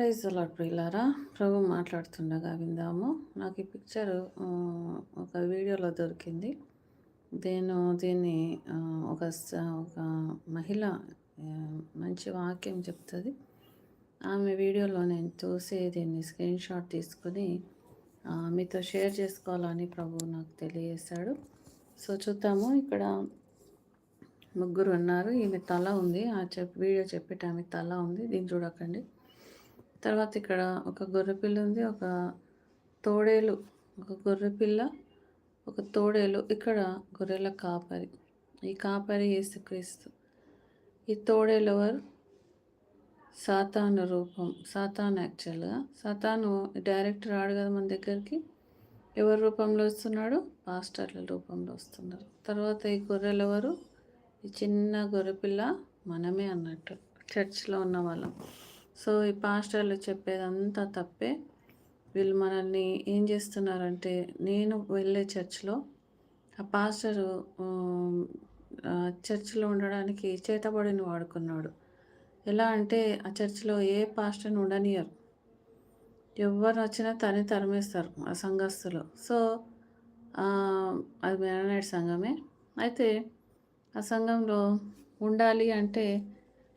Praise lord ప్రియులారా ప్రభు మాట్లాడుతుండగా విందాము. నాకు ఈ పిక్చర్ ఒక వీడియోలో దొరికింది. నేను దీన్ని ఒక స- ఒక మహిళ మంచి వాక్యం చెప్తుంది. ఆమె వీడియోలో నేను చూసి దీన్ని స్క్రీన్ షాట్ తీసుకుని మీతో షేర్ చేసుకోవాలని ప్రభు నాకు తెలియజేశాడు. సో చూద్దాము ఇక్కడ ముగ్గురు ఉన్నారు. ఈమె తల ఉంది. ఆ చెప్ వీడియో చెప్పేట ఆమె తల ఉంది. దీన్ని చూడకండి. తర్వాత ఇక్కడ ఒక గొర్రెపిల్ల ఉంది ఒక తోడేలు ఒక గొర్రెపిల్ల ఒక తోడేలు. ఇక్కడ గొర్రెల కాపరి. ఈ కాపరి యేసుక్రీస్తు ఈ తోడేలు ఎవరు? సాతాను రూపం సాతాను యాక్చువల్గా సాతాను డైరెక్ట్ రాడు కదా మన దగ్గరికి. ఎవరి రూపంలో వస్తున్నాడు? పాస్టర్ల రూపంలో వస్తున్నారు. తర్వాత ఈ గొర్రెలు ఎవరు? ఈ చిన్న గొర్రెపిల్ల మనమే అన్నట్టు. చర్చ్లో ఉన్న వాళ్ళం. సో ఈ పాస్టర్లు చెప్పేదంతా తప్పే. వీళ్ళు మనల్ని ఏం చేస్తున్నారంటే నేను వెళ్ళే చర్చ్లో ఆ పాస్టరు చర్చ్లో చర్చిలో ఉండడానికి చేతబడిని వాడుకున్నాడు. ఎలా అంటే ఆ చర్చిలో ఏ పాస్టర్ని ఉండనియరు. ఎవరు వచ్చినా తని తరిమేస్తారు ఆ సంఘస్థులు. సో అది మెరనైట్ సంఘమే. అయితే ఆ సంఘంలో ఉండాలి అంటే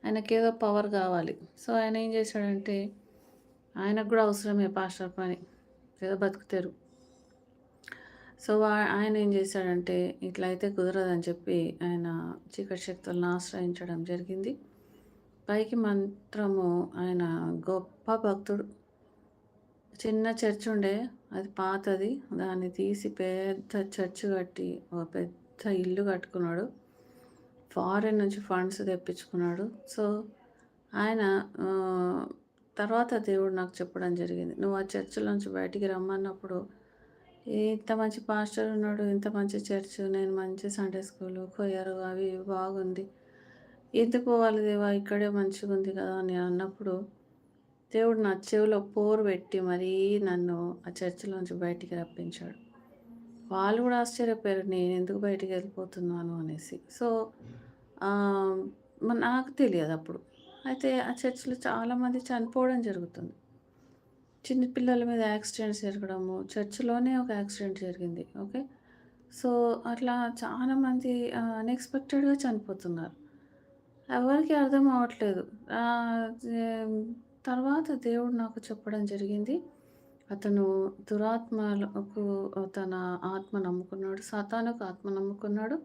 ఆయనకేదో పవర్ కావాలి. సో ఆయన ఏం చేశాడంటే ఆయనకు కూడా అవసరమే పాస్టర్ పని. ఏదో బతుకుతారు. సో ఆయన ఏం చేశాడంటే ఇట్లా అయితే కుదరదని చెప్పి ఆయన చీకటి శక్తులను ఆశ్రయించడం జరిగింది. పైకి మంత్రము ఆయన గొప్ప భక్తుడు. చిన్న చర్చ్ ఉండే అది పాతది. దాన్ని తీసి పెద్ద చర్చ్ కట్టి ఒక పెద్ద ఇల్లు కట్టుకున్నాడు. ఫారిన్ నుంచి ఫండ్స్ తెప్పించుకున్నాడు. సో ఆయన తర్వాత దేవుడు నాకు చెప్పడం జరిగింది. నువ్వు ఆ చర్చిలోంచి బయటికి రమ్మన్నప్పుడు ఇంత మంచి పాస్టర్ ఉన్నాడు ఇంత మంచి చర్చ్ నేను మంచి సండే స్కూల్ కొయ్యారు అవి ఇవి బాగుంది. ఎందుకు పోవాలి దేవా? ఇక్కడే మంచిగా ఉంది కదా అని అన్నప్పుడు దేవుడు నా చెవిలో పోరు పెట్టి మరీ నన్ను ఆ చర్చిలోంచి బయటికి రప్పించాడు. వాళ్ళు కూడా ఆశ్చర్యపోయారు నేను ఎందుకు బయటికి వెళ్ళిపోతున్నాను? అనేసి. సో నాకు తెలియదు అప్పుడు. అయితే ఆ చర్చిలో చాలామంది చనిపోవడం జరుగుతుంది. చిన్న పిల్లల మీద యాక్సిడెంట్స్ జరగడము చర్చిలోనే ఒక యాక్సిడెంట్ జరిగింది ఓకే? సో అట్లా చాలామంది అన్ఎక్స్పెక్టెడ్గా చనిపోతున్నారు. ఎవరికి అర్థం అవ్వట్లేదు. తర్వాత దేవుడు నాకు చెప్పడం జరిగింది. అతను దురాత్మలకు తన ఆత్మ నమ్ముకున్నాడు సాతానుకు ఆత్మ నమ్ముకున్నాడు.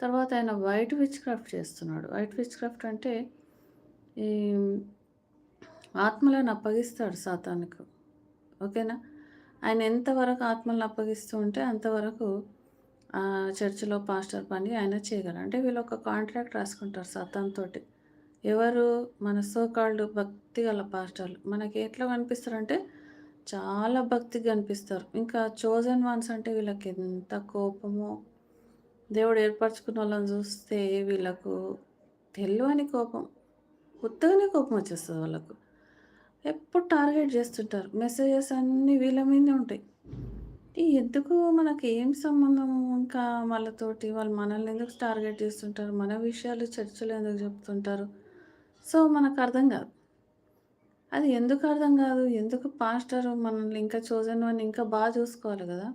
తర్వాత ఆయన వైట్ విచ్ క్రాఫ్ట్ చేస్తున్నాడు. వైట్ విచ్ క్రాఫ్ట్ అంటే ఈ ఆత్మలను అప్పగిస్తాడు సాతానికి. ఓకేనా? ఆయన ఎంతవరకు ఆత్మలను అప్పగిస్తూ ఉంటే అంతవరకు ఆ చర్చిలో పాస్టర్ పని ఆయన చేయగలరు అంటే వీళ్ళు ఒక కాంట్రాక్ట్ రాసుకుంటారు సతాన్ తోటి. ఎవరు? మన సోకాళ్ళు భక్తి గల పాస్టర్లు. మనకి ఎట్లా కనిపిస్తారంటే చాలా భక్తిగా కనిపిస్తారు. ఇంకా చోజన్ వన్స్ అంటే వీళ్ళకి ఎంత కోపమో దేవుడు ఏర్పరచుకున్న వాళ్ళని చూస్తే వీళ్ళకు తెలియని కోపం కొత్తగానే కోపం వచ్చేస్తుంది వాళ్ళకు. ఎప్పుడు టార్గెట్ చేస్తుంటారు. మెసేజెస్ అన్నీ వీళ్ళ మీదే ఉంటాయి. ఈ ఎందుకు మనకి ఏం సంబంధం ఇంకా వాళ్ళతోటి? వాళ్ళు మనల్ని ఎందుకు టార్గెట్ చేస్తుంటారు? మన విషయాలు చర్చలు ఎందుకు చెప్తుంటారు? సో మనకు అర్థం కాదు. అది ఎందుకు అర్థం కాదు? ఎందుకు పాస్టర్ మనల్ని ఇంకా చోజన్ అని ఇంకా బాగా చూసుకోవాలి కదా?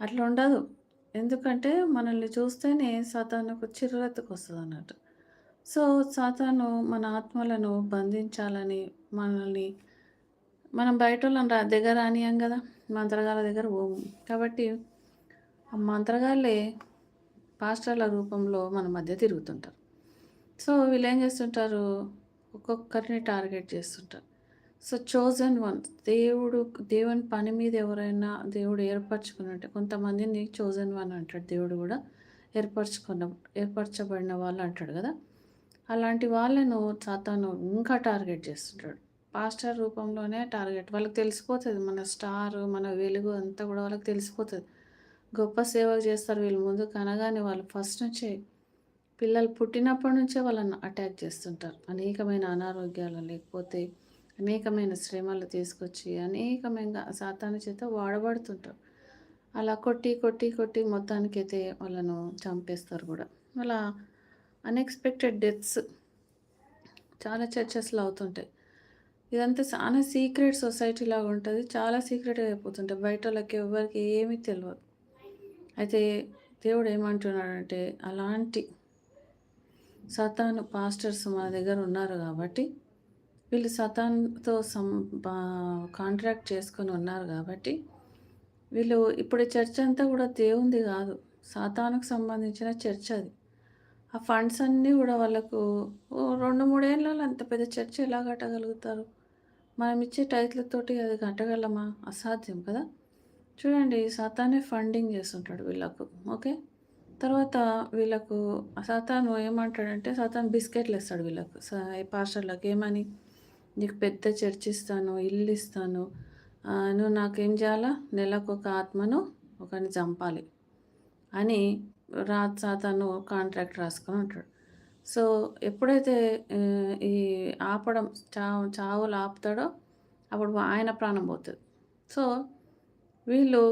అట్లా ఉండదు. ఎందుకంటే మనల్ని చూస్తేనే సాతానుకు చిర్రెత్తుకు వస్తుంది అన్నట్టు సో సాతాను మన ఆత్మలను బంధించాలని మనల్ని మనం బయట వాళ్ళని రా దగ్గర రానియం కదా మంత్రగాల దగ్గర పోము. కాబట్టి ఆ మంత్రగాళ్ళే పాస్టర్ల రూపంలో మన మధ్య తిరుగుతుంటారు. సో వీళ్ళు ఏం చేస్తుంటారు? ఒక్కొక్కరిని టార్గెట్ చేస్తుంటారు. సో చోజన్ వన్ దేవుడు దేవుని పని మీద ఎవరైనా దేవుడు ఏర్పరచుకున్నట్టు కొంతమందిని చోజన్ వన్ అంటాడు దేవుడు కూడా. ఏర్పరచుకున్న ఏర్పరచబడిన వాళ్ళు అంటాడు కదా. అలాంటి వాళ్ళను సాతాను ఇంకా టార్గెట్ చేస్తుంటాడు. పాస్టర్ రూపంలోనే టార్గెట్ వాళ్ళకి తెలిసిపోతుంది. మన స్టార్ మన వెలుగు అంతా కూడా వాళ్ళకి తెలిసిపోతుంది. గొప్ప సేవ చేస్తారు. వీళ్ళు ముందు కనగానే వాళ్ళు ఫస్ట్ నుంచే పిల్లలు పుట్టినప్పటి నుంచే వాళ్ళని అటాక్ చేస్తుంటారు. అనేకమైన అనారోగ్యాలు లేకపోతే అనేకమైన శ్రమలు తీసుకొచ్చి అనేకమైన సాతాను చేత వాడబడుతుంటారు. అలా కొట్టి కొట్టి కొట్టి మొత్తానికైతే వాళ్ళను చంపేస్తారు కూడా. అలా అన్ఎక్స్పెక్టెడ్ డెత్స్ చాలా చర్చెస్లో అవుతుంటాయి. ఇదంతా చాలా సీక్రెట్ సొసైటీ లాగా ఉంటుంది. చాలా సీక్రెట్గా అయిపోతుంటాయి. బయట వాళ్ళకి ఎవరికి ఏమీ తెలియదు అయితే దేవుడు ఏమంటున్నాడంటే అలాంటి సతాను పాస్టర్స్ మన దగ్గర ఉన్నారు కాబట్టి వీళ్ళు సతాన్తో సం కాంట్రాక్ట్ చేసుకొని ఉన్నారు కాబట్టి వీళ్ళు ఇప్పుడు చర్చ్ అంతా కూడా దేవుంది కాదు. సాతానుకు సంబంధించిన చర్చ్ అది. ఆ ఫండ్స్ అన్నీ కూడా వాళ్ళకు రెండు మూడేళ్ళలో అంత పెద్ద చర్చ ఎలా కట్టగలుగుతారు? మనం ఇచ్చే టైట్లతోటి అది కట్టగలమా? అసాధ్యం కదా? చూడండి సాతానే ఫండింగ్ చేస్తుంటాడు వీళ్ళకు ఓకే? తర్వాత వీళ్ళకు సాతాను ఏమంటాడంటే సాతాను బిస్కెట్లు ఇస్తాడు వీళ్ళకు పాస్టర్లకు ఏమని? నీకు పెద్ద చర్చ్ ఇస్తాను ఇల్లు ఇస్తాను నువ్వు నాకేం చేయాలా? నెలకు ఒక ఆత్మను ఒకరిని చంపాలి అని రాత్ సాతాను కాంట్రాక్ట్ రాసుకొని ఉంటాడు. సో ఎప్పుడైతే ఈ ఆపడం చావు చావులు ఆపుతాడో అప్పుడు ఆయన ప్రాణం పోతుంది. సో వీళ్ళు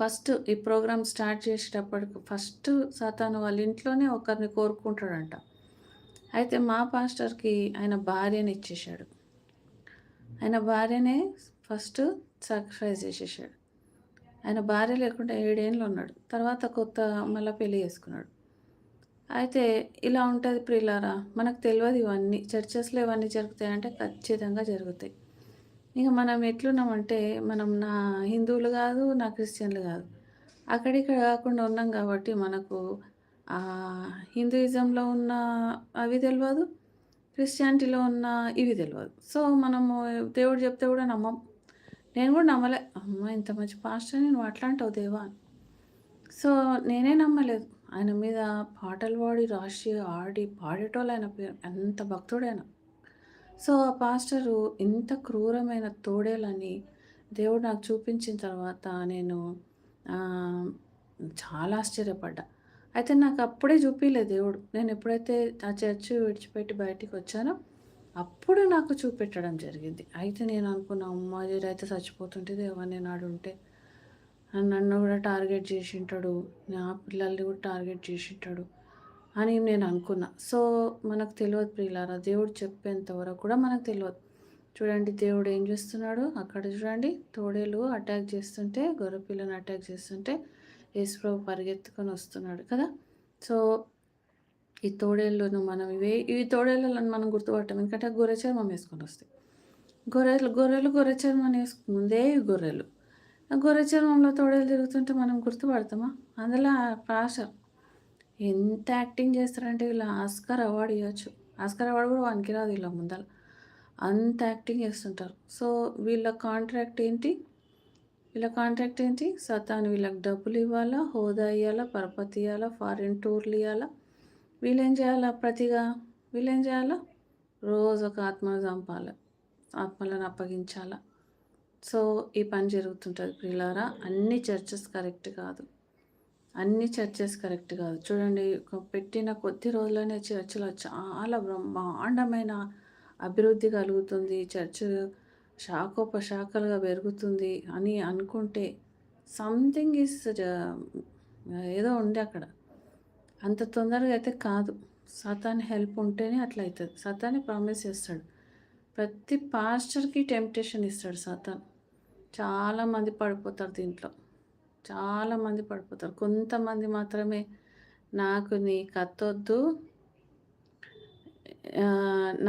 ఫస్ట్ ఈ ప్రోగ్రామ్ స్టార్ట్ చేసేటప్పటికి ఫస్ట్ సాతాను వాళ్ళ ఇంట్లోనే ఒకరిని కోరుకుంటాడంట. అయితే మా పాస్టర్కి ఆయన భార్యని ఇచ్చేసాడు ఆయన భార్యనే ఫస్ట్ సాక్రిఫైస్ చేసేసాడు ఆయన భార్య లేకుండా ఏడేళ్ళు ఉన్నాడు. తర్వాత కొత్త మళ్ళీ పెళ్ళి చేసుకున్నాడు. అయితే ఇలా ఉంటుంది ప్రియులారా మనకు తెలియదు ఇవన్నీ చర్చెస్లో ఇవన్నీ జరుగుతాయంటే ఖచ్చితంగా జరుగుతాయి. ఇక మనం ఎట్లున్నామంటే మనం నా హిందువులు కాదు నా క్రిస్టియన్లు కాదు. అక్కడిక్కడ కాకుండా ఉన్నాం కాబట్టి మనకు హిందూయిజంలో ఉన్న అవి తెలియదు క్రిస్టియానిటీలో ఉన్న ఇవి తెలియదు సో మనము దేవుడు చెప్తే కూడా నమ్మం. నేను కూడా నమ్మలే. అమ్మ ఇంత మంచి పాస్టర్ నేను అట్లాంటావు దేవా సో నేనే నమ్మలేదు. ఆయన మీద పాటలు పాడి రాసి ఆడి పాడేటోళ్ళు ఆయన పేరు. ఎంత భక్తుడైనా. సో ఆ పాస్టరు ఇంత క్రూరమైన తోడేలని దేవుడు నాకు చూపించిన తర్వాత నేను చాలా ఆశ్చర్యపడ్డా. అయితే నాకు అప్పుడే చూపించలేదు దేవుడు. నేను ఎప్పుడైతే ఆ చర్చ్ విడిచిపెట్టి బయటికి వచ్చానో అప్పుడు నాకు చూపెట్టడం జరిగింది. అయితే నేను అనుకున్నా అమ్మ అయితే చచ్చిపోతుంటే దేవా నేను ఆడుంటే? నన్ను కూడా టార్గెట్ చేసింటాడు. నా పిల్లల్ని కూడా టార్గెట్ చేసింటాడు అని నేను అనుకున్నా. సో మనకు తెలియదు ప్రియులారా దేవుడు చెప్పేంత వరకు కూడా మనకు తెలియదు చూడండి దేవుడు ఏం చేస్తున్నాడు? అక్కడ చూడండి తోడేలు అటాక్ చేస్తుంటే గొర్రెపిల్లని అటాక్ చేస్తుంటే యేసుప్రభు పరిగెత్తుకొని వస్తున్నాడు కదా? సో ఈ తోడేళ్ళను మనం ఇవే ఈ తోడేళ్ళను మనం గుర్తుపట్టాం. ఎందుకంటే గొర్రె చర్మం వేసుకొని వస్తాయి. గొర్రెలు గొర్రెలు గొర్రె చర్మం వేసుకుందే గొర్రెలు. గొర్రె చర్మంలో తోడేలు తిరుగుతుంటే మనం గుర్తుపడతామా? అందులో ప్రాస ఎంత యాక్టింగ్ చేస్తారంటే వీళ్ళు ఆస్కర్ అవార్డు ఇవ్వచ్చు. ఆస్కర్ అవార్డు కూడా వానికి రాదు వీళ్ళ ముందర అంత యాక్టింగ్ చేస్తుంటారు. సో వీళ్ళ కాంట్రాక్ట్ ఏంటి? వీళ్ళ కాంట్రాక్ట్ ఏంటి? సతాను వీళ్ళకి డబ్బులు ఇవ్వాలా? హోదా ఇవ్వాలా పరపతి ఇవ్వాలా ఫారిన్ టూర్లు ఇవ్వాలా వీళ్ళేం చేయాలా ప్రతిగా? వీళ్ళేం చేయాలా? రోజు ఒక ఆత్మను చంపాలి. ఆత్మలను అప్పగించాలా. సో ఈ పని జరుగుతుంటుంది పిల్లారా అన్ని చర్చెస్ కరెక్ట్ కాదు. అన్ని చర్చెస్ కరెక్ట్ కాదు. చూడండి పెట్టిన కొద్ది రోజులనే చర్చిలో చాలా బ్రహ్మాండమైన అభివృద్ధి కలుగుతుంది. చర్చ్ శాఖోపశాఖలుగా పెరుగుతుంది అని అనుకుంటే సంథింగ్ ఈస్ ఏదో ఉంది అక్కడ. అంత తొందరగా అయితే కాదు. సతాని హెల్ప్ ఉంటేనే అట్లా అవుతుంది సతాన్ని ప్రామిస్ చేస్తాడు. ప్రతి పాస్టర్కి టెంప్టేషన్ ఇస్తాడు సతాన్. చాలామంది పడిపోతారు దీంట్లో. చాలామంది పడిపోతారు. కొంతమంది మాత్రమే నాకు నీ కత్తొద్దు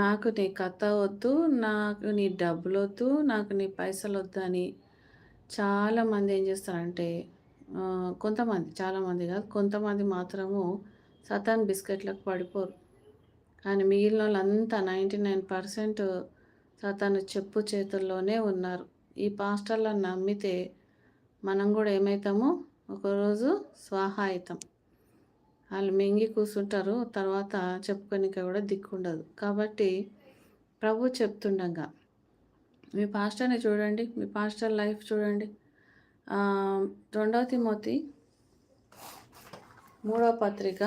నాకు నీ కథ వద్దు నాకు నీ డబ్బులు వద్దు నాకు నీ పైసలు వద్దు అని చాలామంది ఏం చేస్తారంటే కొంతమంది చాలామంది కాదు కొంతమంది మాత్రము సతాన్ బిస్కెట్లకు పడిపోరు. కానీ మిగిలిన వాళ్ళంతా నైంటీ నైన్ పర్సెంట్ సతాను చెప్పు చేతుల్లోనే ఉన్నారు. ఈ పాస్టర్లను నమ్మితే మనం కూడా ఏమవుతామో ఒకరోజు స్వాహ అవుతాం వాళ్ళు మింగి కూర్చుంటారు తర్వాత చెప్పుకోనిక కూడా దిక్కుండదు. కాబట్టి ప్రభు చెప్తుండగా మీ పాస్టర్ని చూడండి మీ పాస్టర్ లైఫ్ చూడండి. రెండవ తిమోతి మూడవ పత్రిక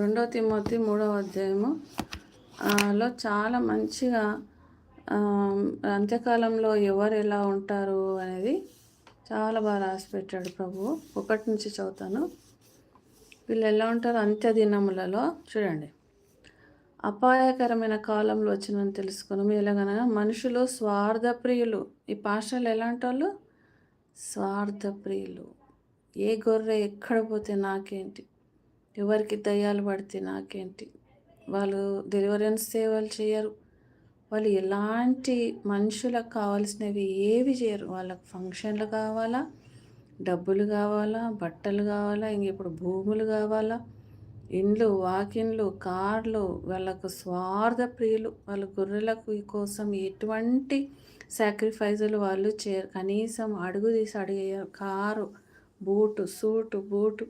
రెండవ తిమోతి మూడవ అధ్యాయము. లో చాలా మంచిగా అంత్యకాలంలో ఎవరు ఎలా ఉంటారు అనేది చాలా బాగా రాసి పెట్టాడు ప్రభు. ఒకటి నుంచి చదువుతాను. వీళ్ళు ఎలా ఉంటారు అంత్య దినములలో? చూడండి. అపాయకరమైన కాలంలో వచ్చిందని మీరు ఎలాగనగా మనుషులు స్వార్థప్రియులు. ఈ పాస్టర్లు ఎలాంటోళ్ళు? స్వార్థప్రియులు. ఏ గొర్రె ఎక్కడ పోతే నాకేంటి? ఎవరికి దయ్యాలు పడితే నాకేంటి? వాళ్ళు డెలివరెన్స్ సేవలు చేయరు. వాళ్ళు ఎలాంటి మనుషులకు కావాల్సినవి ఏవి చేయరు. వాళ్ళకి ఫంక్షన్లు కావాలా? డబ్బులు కావాలా? బట్టలు కావాలా? ఇంక ఇప్పుడు భూములు కావాలా? ఇండ్లు వాకిన్లు కార్లు వాళ్ళకు స్వార్థ ప్రియులు వాళ్ళ గొర్రెలకు కోసం ఎటువంటి సాక్రిఫైజులు వాళ్ళు చేయరు కనీసం అడుగు తీసి అడిగేయరు car boot suit boot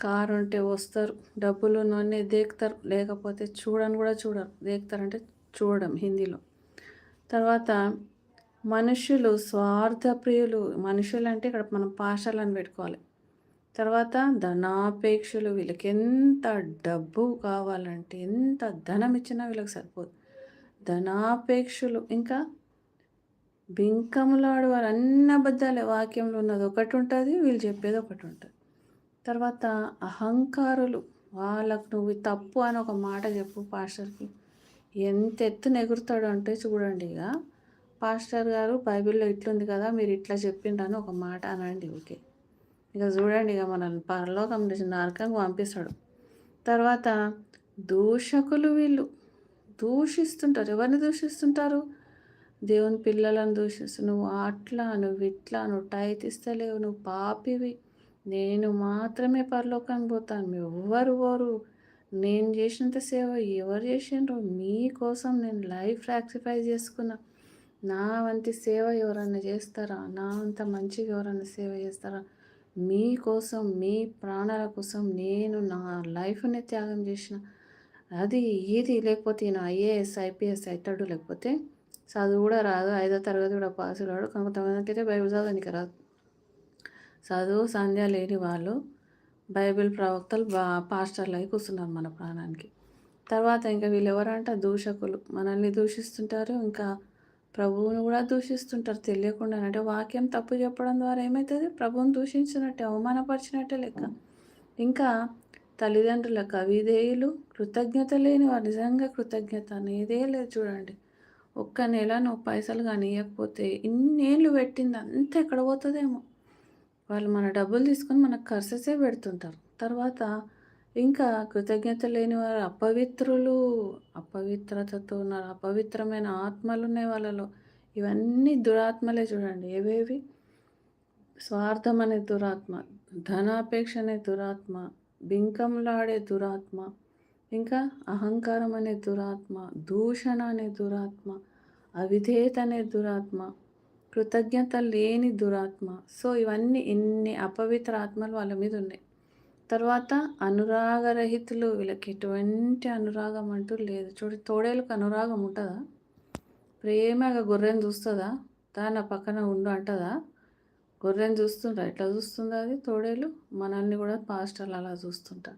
car ఉంటే వస్తారు. డబ్బులు నూనె దేకుతారు. లేకపోతే చూడని కూడా చూడరు. దేకుతారంటే చూడడం హిందీలో. తర్వాత మనుషులు స్వార్థ ప్రియులు మనుషులు అంటే ఇక్కడ మనం పాషాలను పెట్టుకోవాలి. తర్వాత ధనాపేక్షలు వీళ్ళకి ఎంత డబ్బు కావాలంటే ఎంత ధనం ఇచ్చినా వీళ్ళకి సరిపోదు. ధనాపేక్షలు ఇంకా బింకములాడు వారు అన్ని అబద్ధాలే. వాక్యంలో ఉన్నది ఒకటి ఉంటుంది వీళ్ళు చెప్పేది ఒకటి ఉంటుంది. తర్వాత అహంకారులు వాళ్ళకు నువ్వు తప్పు అని ఒక మాట చెప్పు పాస్టర్కి ఎంత ఎత్తున ఎగురుతాడు అంటే చూడండి ఇక పాస్టర్ గారు బైబిల్లో ఇట్లుంది కదా మీరు ఇట్లా చెప్పిండ్రని ఒక మాట అనండి ఓకే ఇక చూడండి ఇక మనల్ని పరలోకం నుంచి నరకంగా పంపిస్తాడు. తర్వాత దూషకులు వీళ్ళు దూషిస్తుంటారు. ఎవరిని దూషిస్తుంటారు? దేవుని పిల్లలను దూషిస్తు నువ్వు అట్లా నువ్వు ఇట్లా నువ్వు టైతిస్తలేవు నువ్వు పాపివి. నేను మాత్రమే పరలోకానికి పోతాను. ఎవ్వరు పోరు. నేను చేసినంత సేవ ఎవరు చేసిండ్రు మీకోసం నేను లైఫ్ సాక్రిఫైస్ చేసుకున్నా. నా వంటి సేవ ఎవరన్నా చేస్తారా? నా అంత మంచిగా ఎవరన్నా సేవ చేస్తారా? మీకోసం మీ ప్రాణాల కోసం నేను నా లైఫ్ని త్యాగం చేసిన. అది ఇది లేకపోతే నేను ఐఏఎస్ ఐపీఎస్ అవుతాడు లేకపోతే చదువు కూడా రాదు. ఐదో తరగతి కూడా పాస్ కాడు. కొంతమందికి అయితే బైబిల్ చదవడానికి రాదు. చదువు సంధ్య లేని వాళ్ళు బైబిల్ ప్రవక్తలు బా పాస్టర్లు అయి కూర్చున్నారు మన ప్రాణానికి. తర్వాత ఇంకా వీళ్ళు ఎవరంటే దూషకులు. మనల్ని దూషిస్తుంటారు. ఇంకా ప్రభువును కూడా దూషిస్తుంటారు. తెలియకుండా అంటే వాక్యం తప్పు చెప్పడం ద్వారా ఏమవుతుంది ప్రభువుని దూషించినట్టే అవమానపరిచినట్టే లెక్క. ఇంకా తల్లిదండ్రుల కవిదేయులు కృతజ్ఞత లేని వారు. నిజంగా కృతజ్ఞత అనేదే లేదు చూడండి. ఒక్క నెల నువ్వు పైసలు కానీ ఇవ్వకపోతే ఇన్నేళ్ళు పెట్టింది అంతా ఎక్కడ పోతుందేమో. వాళ్ళు మన డబ్బులు తీసుకొని మనకు కర్సెసే పెడుతుంటారు. తర్వాత ఇంకా కృతజ్ఞత లేని వారు అపవిత్రులు అపవిత్రతతో ఉన్నారు. అపవిత్రమైన ఆత్మలు ఉన్నాయి వాళ్ళలో. ఇవన్నీ దురాత్మలే చూడండి. ఏవేవి? స్వార్థం అనే దురాత్మ ధనాపేక్ష అనే దురాత్మ బింకంలాడే దురాత్మ ఇంకా అహంకారం అనే దురాత్మ దూషణ అనే దురాత్మ అవిధేయత అనే దురాత్మ కృతజ్ఞత లేని దురాత్మ. సో ఇవన్నీ ఇన్ని అపవిత్ర ఆత్మలు వాళ్ళ మీద ఉన్నాయి. తర్వాత అనురాగరహితులు వీళ్ళకి ఎటువంటి అనురాగం అంటూ లేదు. చూడు తోడేలకు అనురాగం ఉంటుందా? ప్రేమగా గొర్రెని చూస్తుందా? దాని పక్కన ఉండు అంటదా? గొర్రెని చూస్తుంటా ఎట్లా చూస్తుందా అది? తోడేలు మనల్ని కూడా పాస్టర్లు అలా చూస్తుంటా.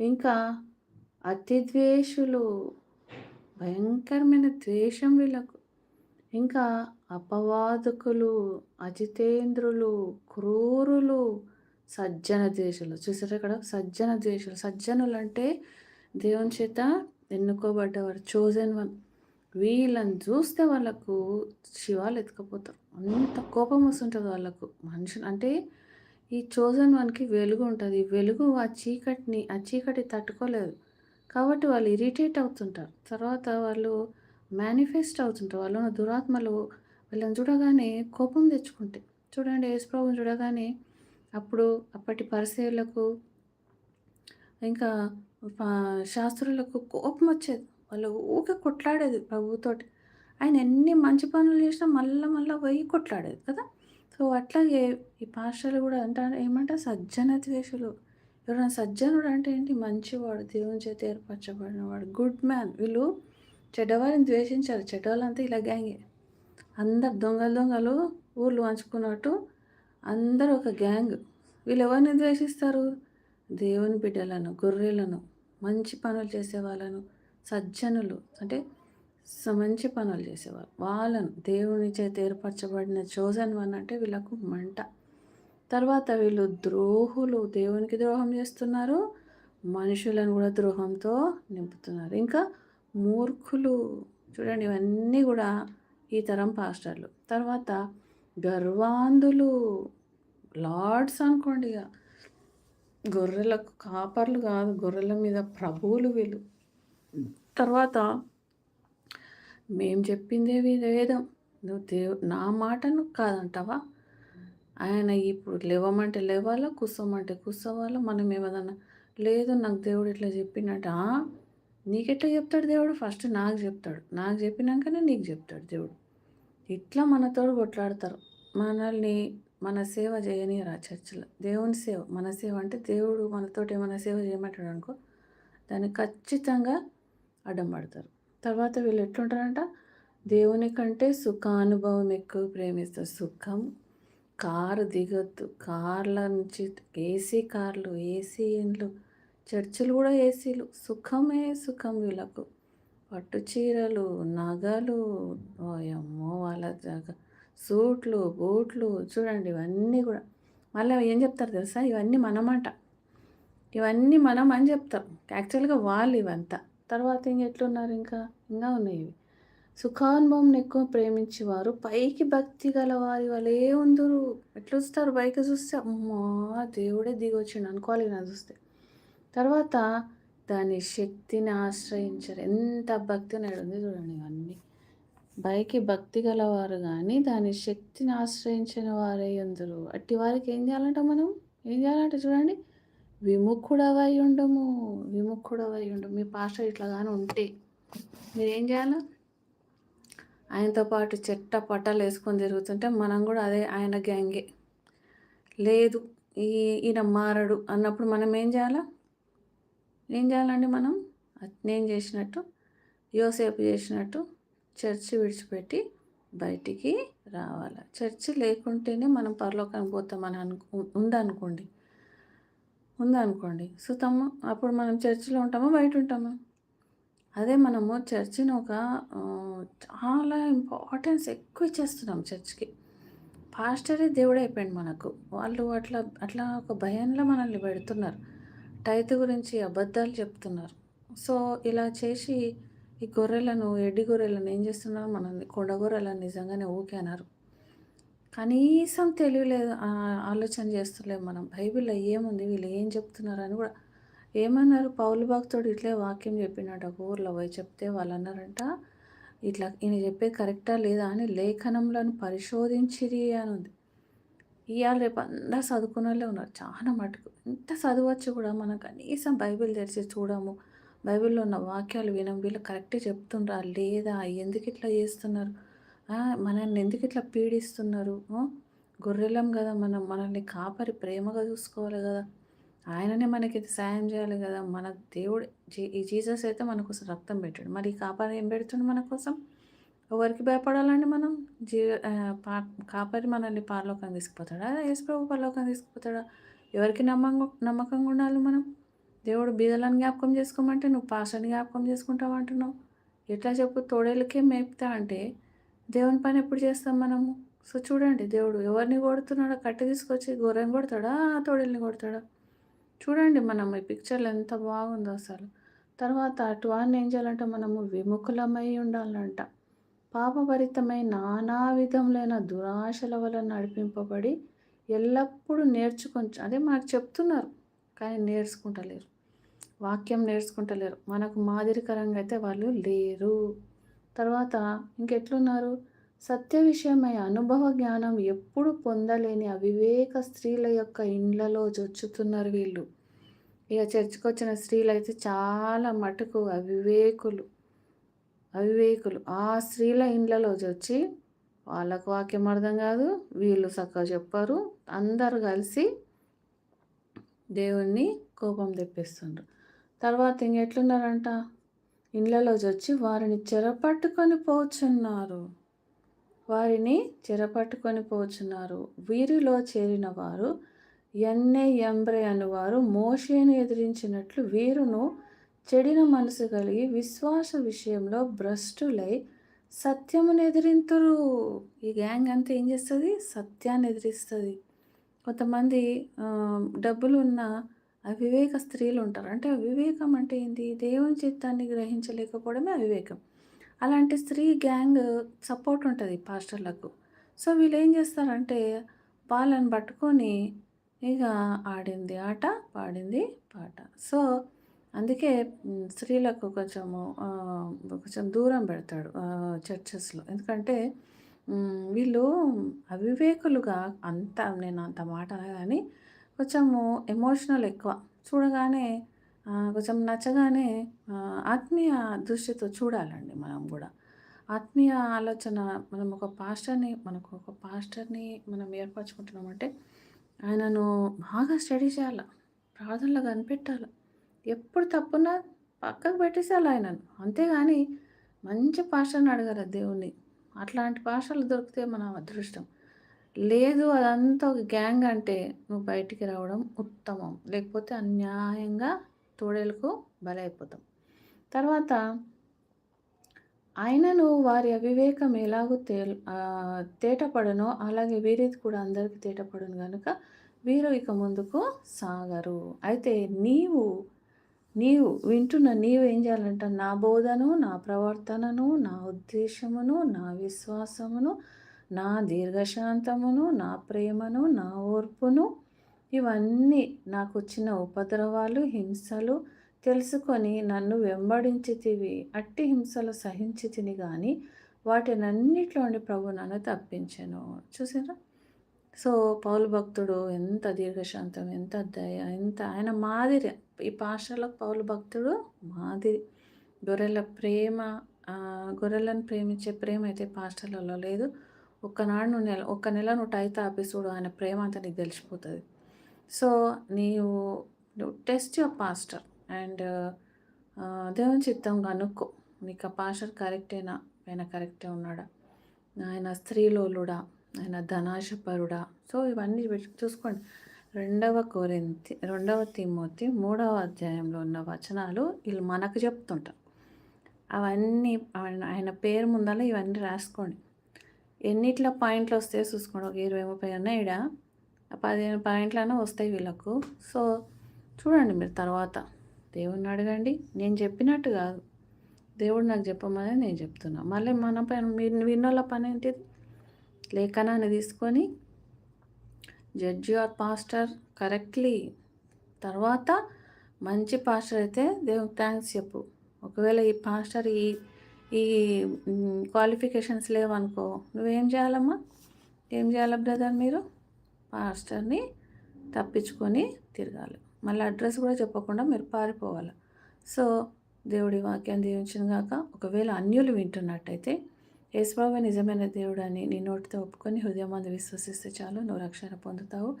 ఇంకా అతి ద్వేషులు భయంకరమైన ద్వేషం వీళ్ళకు. ఇంకా అపవాదకులు అజితేంద్రులు క్రూరులు సజ్జన ద్వేషులు. చూసారు ఇక్కడ? సజ్జన ద్వేషులు. సజ్జనులు అంటే దేవుని చేత ఎన్నుకోబడ్డవారు. చోజన్ వన్ వీళ్ళని చూస్తే వాళ్ళకు శివాలు ఎత్తుకపోతారు. అంత కోపం వస్తుంటుంది వాళ్ళకు. మనుషులు అంటే ఈ చోజన్ వన్కి వెలుగు ఉంటుంది. వెలుగు ఆ చీకటిని ఆ చీకటి తట్టుకోలేదు. కాబట్టి వాళ్ళు ఇరిటేట్ అవుతుంటారు. తర్వాత వాళ్ళు మేనిఫెస్ట్ అవుతుంటారు. వాళ్ళు దురాత్మలు వీళ్ళని చూడగానే కోపం తెచ్చుకుంటాయి. చూడండి యేసుప్రభుని చూడగానే అప్పుడు అప్పటి పరిశీలకు ఇంకా శాస్త్రులకు కోపం వచ్చేది. వాళ్ళు ఊకే కొట్లాడేది ప్రభుతోటి ఆయన ఎన్ని మంచి పనులు చేసినా మళ్ళీ మళ్ళీ పోయి కొట్లాడేది కదా. సో అట్లాగే ఈ పాస్టర్లు కూడా అంటారు ఏమంటే సజ్జన ద్వేషులు ఎవరైనా సజ్జనుడు అంటే ఏంటి? మంచివాడు దేవుని చేత ఏర్పరచబడినవాడు గుడ్ మ్యాన్. వీళ్ళు చెడ్డవారిని ద్వేషించారు. చెడ్డవాళ్ళంతా ఇలా గ్యాంగే. అందరు దొంగలు దొంగలు ఊళ్ళు పంచుకున్నట్టు అందరూ ఒక గ్యాంగ్. వీళ్ళు ఎవరిని ద్వేషిస్తారు? దేవుని బిడ్డలను గొర్రెలను మంచి పనులు చేసే వాళ్ళను సజ్జనులు అంటే మంచి పనులు చేసేవాళ్ళు. వాళ్ళను దేవుని చేత ఏర్పరచబడిన చోజన్ వన్ అంటే వీళ్ళకు మంట. తర్వాత వీళ్ళు ద్రోహులు దేవునికి ద్రోహం చేస్తున్నారు మనుషులను కూడా ద్రోహంతో నింపుతున్నారు. ఇంకా మూర్ఖులు చూడండి ఇవన్నీ కూడా ఈ తరం పాస్టర్లు. తర్వాత గర్వాంధులు లార్డ్స్ అనుకోండి ఇక. గొర్రెలకు కాపర్లు కాదు గొర్రెల మీద ప్రభువులు వీళ్ళు. తర్వాత మేము చెప్పిందే వేదం. నువ్వు దేవు నా మాటను కాదంటావా? ఆయన ఇప్పుడు లేవమంటే లేవాలా కూర్చోమంటే కూర్చోవాలా మనం ఏమదన్నా లేదు నాకు దేవుడు ఇట్లా చెప్పినట్ట నీకెట్లా చెప్తాడు దేవుడు? ఫస్ట్ నాకు చెప్తాడు. నాకు చెప్పినాకనే నీకు చెప్తాడు దేవుడు. ఇట్లా మనతో కొట్లాడతారు. మనల్ని మన సేవ చేయనియరు ఆ చర్చిలో? దేవుని సేవ మన సేవ అంటే దేవుడు మనతోటి ఏమైనా సేవ చేయమంటాడు అనుకో దాన్ని ఖచ్చితంగా అడ్డం పడతారు. తర్వాత వీళ్ళు ఎట్లుంటారంట? దేవుని కంటే సుఖానుభవం ఎక్కువ ప్రేమిస్తారు. సుఖం కారు దిగొద్దు. కార్ల నుంచి ఏసీ కార్లు ఏసీ ఇండ్లు చర్చిలు కూడా ఏసీలు. సుఖమే సుఖం వీళ్ళకు. పట్టు చీరలు నగలు అమ్మో వాళ్ళ సూట్లు బూట్లు చూడండి ఇవన్నీ కూడా. మళ్ళీ ఏం చెప్తారు తెలుసా? ఇవన్నీ మనమాట ఇవన్నీ మనం అని చెప్తారు యాక్చువల్గా వాళ్ళు ఇవంతా. తర్వాత ఇంకెట్లున్నారు ఇంకా? ఇంకా ఉన్నాయి ఇవి. సుఖానుభవం ఎక్కువ ప్రేమించేవారు. పైకి భక్తి గల వారి వాళ్ళే ఉందరు. ఎట్లుస్తారు? పైకి చూస్తే అమ్మా దేవుడే దిగొచ్చిండు అనుకోవాలి నా చూస్తే. తర్వాత దాని శక్తిని ఆశ్రయించరు. ఎంత భక్తి నేడుంది చూడండి ఇవన్నీ. భయకి భక్తి గలవారు కానీ దాని శక్తిని ఆశ్రయించిన వారే ఉందరు అట్టి వారికి ఏం చేయాలంట మనం? ఏం చేయాలంటే చూడండి విముఖుడవై ఉండము విముఖుడవై ఉండము. మీ పాస్టర్ ఇట్లా కానీ ఉంటే మీరు ఏం చేయాలి? ఆయనతో పాటు చెట్ట పట్టాలు వేసుకొని తిరుగుతుంటే మనం కూడా అదే ఆయన గ్యాంగే. లేదు ఈ ఈయన మారడు అన్నప్పుడు మనం ఏం చేయాలా? ఏం చేయాలండి మనం? నేను చేసినట్టు యోసేపు చేసినట్టు చర్చి విడిచిపెట్టి బయటికి రావాలి. చర్చి లేకుంటేనే మనం పరలోకానికి పోతామని అనుకు ఉందనుకోండి. ఉందనుకోండి. సుతమ్మ అప్పుడు మనం చర్చిలో ఉంటామా? బయట ఉంటామా? అదే మనము చర్చిని ఒక చాలా ఇంపార్టెన్స్ ఎక్కువ ఇచ్చేస్తున్నాం చర్చ్కి. పాస్టరే దేవుడు అయిపోయింది మనకు. వాళ్ళు అట్లా అట్లా ఒక భయంలో మనల్ని పెడుతున్నారు. టైత్ గురించి అబద్ధాలు చెప్తున్నారు. సో ఇలా చేసి ఈ గొర్రెలను ఎడ్డి గొర్రెలను ఏం చేస్తున్నారు మనం కొండ గొర్రెలను నిజంగానే ఊకే అన్నారు. కనీసం తెలియలేదు ఆలోచన చేస్తలేము మనం. బైబిల్లో ఏముంది? వీళ్ళు ఏం చెప్తున్నారు అని కూడా ఏమన్నారు? పౌలు భక్తుడు ఇట్లే వాక్యం చెప్పినట్టు ఒక ఊర్లో పోయి చెప్తే వాళ్ళు అన్నారంట ఇట్లా ఈయన చెప్పేది కరెక్టా లేదా అని లేఖనంలో పరిశోధించిరి అని ఉంది. ఇవాళ రేపు అందరూ చదువుకున్న వాళ్ళే ఉన్నారు. చాలా మటుకు. ఎంత చదవచ్చు కూడా మనం కనీసం బైబిల్ తెరిచి చూడము బైబిల్లో ఉన్న వాక్యాలు వినం వీళ్ళు కరెక్టే చెప్తుండ్రా లేదా ఎందుకు ఇట్లా చేస్తున్నారు? మనల్ని ఎందుకు ఇట్లా పీడిస్తున్నారు? గొర్రెలం కదా మనం మనల్ని కాపరి ప్రేమగా చూసుకోవాలి కదా. ఆయననే మనకి సాయం చేయాలి కదా. మన దేవుడు ఈ జీసస్ అయితే మన కోసం రక్తం పెట్టాడు. మరి కాపరి ఏం పెడుతుంది మన కోసం? ఎవరికి భయపడాలండి మనం? జీ పా కాపరి మనల్ని పారలోకం తీసుకుపోతాడా? యేసు ప్రభు పరలోకం తీసుకుపోతాడా? ఎవరికి నమ్మకం నమ్మకంగా ఉండాలి మనం? దేవుడు బీదలను జ్ఞాపకం చేసుకోమంటే నువ్వు పాసని జ్ఞాపకం చేసుకుంటావు అంటున్నావు. ఎట్లా చెప్పు? తోడేళ్ళకే మేపుతా అంటే దేవుని పని ఎప్పుడు చేస్తాం మనము? సో చూడండి దేవుడు ఎవరిని కొడుతున్నాడో కట్ట తీసుకొచ్చి గొర్రెని కొడతాడా? తోడేళ్ళని కొడతాడా? చూడండి మనం ఈ పిక్చర్లు ఎంత బాగుందో అసలు. తర్వాత అటువాన్ని ఏం చేయాలంటే మనము విముఖులమై ఉండాలంట. పాపభరితమై నానా విధములైన దురాశల వల్ల నడిపింపబడి ఎల్లప్పుడూ నేర్చుకొని అదే మనకు చెప్తున్నారు కానీ నేర్చుకుంటలేరు. వాక్యం నేర్చుకుంటలేరు. మనకు మాదిరికరంగా అయితే వాళ్ళు లేరు. తర్వాత ఇంకెట్లున్నారు? సత్య విషయమై అనుభవ జ్ఞానం ఎప్పుడు పొందలేని అవివేక స్త్రీల యొక్క ఇండ్లలో చొచ్చుతున్నారు వీళ్ళు. ఇక చర్చికి వచ్చిన స్త్రీలు అయితే చాలా మటుకు అవివేకులు. అవివేకులు. ఆ స్త్రీల ఇండ్లలో వచ్చి వాళ్ళకు వాక్యం అర్థం కాదు వీళ్ళు చక్కగా చెప్పారు. అందరు కలిసి దేవుణ్ణి కోపం తెప్పిస్తుండ్రు. తర్వాత ఇంకెట్లున్నారంట? ఇండ్లలో వచ్చి వారిని చెరపట్టుకొని పోచున్నారు. వారిని చెరపట్టుకొని పోచున్నారు. వీరిలో చేరిన వారు ఎన్నే ఎంబ్రే అనువారు మోషేను ఎదిరించినట్లు వీరును చెడిన మనసు కలిగి విశ్వాస విషయంలో భ్రష్టులై సత్యమును ఎదిరింతురు. ఈ గ్యాంగ్ అంతా ఏం చేస్తుంది? సత్యాన్ని ఎదిరిస్తుంది. కొంతమంది డబ్బులు ఉన్న అవివేక స్త్రీలు ఉంటారు. అంటే అవివేకం అంటే ఏంటి దేవుని చిత్తాన్ని గ్రహించలేకపోవడమే అవివేకం. అలాంటి స్త్రీ గ్యాంగ్ సపోర్ట్ ఉంటుంది పాస్టర్లకు. సో వీళ్ళు ఏం చేస్తారంటే వాళ్ళని పట్టుకొని ఇక ఆడింది ఆట పాడింది పాట. సో అందుకే స్త్రీలకు కొంచెము కొంచెం దూరం పెడతాడు చర్చెస్లో. ఎందుకంటే వీళ్ళు అవివేకులుగా అంత నేను అంత మాట కానీ కొంచెము ఎమోషనల్ ఎక్కువ. చూడగానే కొంచెం నచ్చగానే ఆత్మీయ దృష్టితో చూడాలండి మనం కూడా. ఆత్మీయ ఆలోచన మనం ఒక పాస్టర్ని మనకు ఒక పాస్టర్ని మనం ఏర్పరచుకుంటున్నామంటే ఆయనను బాగా స్టడీ చేయాలి. ప్రార్థనలో కనిపెట్టాలి. ఎప్పుడు తప్పున్నా పక్కకు పెట్టేసేయాలి ఆయనను. అంతేగాని మంచి పాస్టర్ని అడగాలి దేవుణ్ణి. అట్లాంటి పాస్టర్లు దొరికితే మన అదృష్టం. లేదు అదంతా ఒక గ్యాంగ్ అంటే నువ్వు బయటికి రావడం ఉత్తమం. లేకపోతే అన్యాయంగా తోడేలకు బలైపోతాం. తర్వాత ఆయనను వారి అవివేకం ఎలాగో తే తేటపడనో అలాగే వీరిది కూడా అందరికీ తేటపడను కనుక వీరు ఇక ముందుకు సాగరు. అయితే నీవు నీవు వింటున్న నీవు ఏం చేయాలంటే నా బోధను నా ప్రవర్తనను నా ఉద్దేశమును నా విశ్వాసమును నా దీర్ఘశాంతమును నా ప్రేమను నా ఓర్పును ఇవన్నీ నాకు వచ్చిన ఉపద్రవాలు హింసలు తెలుసుకొని నన్ను వెంబడించితివి. అట్టి హింసలు సహించి తిని కానీ వాటినన్నిట్లోని ప్రభు నన్ను తప్పించాను. చూసారా? సో పౌలు భక్తుడు ఎంత దీర్ఘశాంతం ఎంత దయ ఎంత ఆయన మాదిరి. ఈ పాషలో పౌలు భక్తుడు మాదిరి. గొర్రెల ప్రేమ గొర్రెలను ప్రేమించే ప్రేమ అయితే పాస్టర్లలో లేదు. ఒక్కనాడు నువ్వు నెల ఒక్క నెల నువ్వు టైత ఆపిస్తుడు ఆయన ప్రేమ అంతా నీకు తెలిసిపోతుంది. సో నీవు నువ్వు టెస్ట్ యువర్ పాస్టర్ అండ్ దేవుని చిత్తం కనుక్కో. నీకు ఆ పాస్టర్ కరెక్టేనా ఆయన కరెక్టే ఉన్నాడా? ఆయన స్త్రీలోలుడా? ఆయన ధనాశపరుడా? సో ఇవన్నీ చూసుకోండి. రెండవ కోరింతి రెండవ తిమోతి మూడవ అధ్యాయంలో ఉన్న వచనాలు వీళ్ళు మనకు చెప్తుంటారు. అవన్నీ ఆయన పేరు ముందర ఇవన్నీ రాసుకోండి. ఎన్నిట్ల పాయింట్లు వస్తాయో చూసుకోండి. ఒక ఇరవై ముప్పై ఉన్నాయి ఇడ పదిహేను పాయింట్లైనా వస్తాయి వీళ్ళకు. సో చూడండి మీరు తర్వాత. దేవుణ్ణి అడగండి. నేను చెప్పినట్టు కాదు. దేవుడు నాకు చెప్పమని నేను చెప్తున్నా. మళ్ళీ మన పైన మీరు విన్నోళ్ళ పని ఏంటిది లేఖనాన్ని తీసుకొని జడ్జి ఆర్ పాస్టర్ కరెక్ట్లీ. తర్వాత మంచి పాస్టర్ అయితే దేవునికి థ్యాంక్స్ చెప్పు. ఒకవేళ ఈ పాస్టర్ ఈ ఈ క్వాలిఫికేషన్స్ లేవనుకో. నువ్వేం చేయాలమ్మా? ఏం చేయాలి బ్రదర్ మీరు? పాస్టర్ని తప్పించుకొని తిరగాలి. మళ్ళీ అడ్రస్ కూడా చెప్పకుండా మీరు పారిపోవాలి. సో దేవుడి వాక్యాన్ని దీవించిన గాక ఒకవేళ అన్యులు వింటున్నట్టయితే యేసుబాబు నిజమైన దేవుడు అని నీ నోటితో ఒప్పుకొని హృదయం అందు విశ్వసిస్తే చాలు నువ్వు రక్షణ పొందుతావు.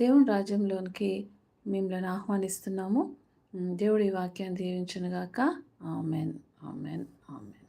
దేవుని రాజ్యంలోనికి మిమ్మల్ని ఆహ్వానిస్తున్నాము. దేవుడి వాక్యాన్ని దీవించిన గాక. Amen amen amen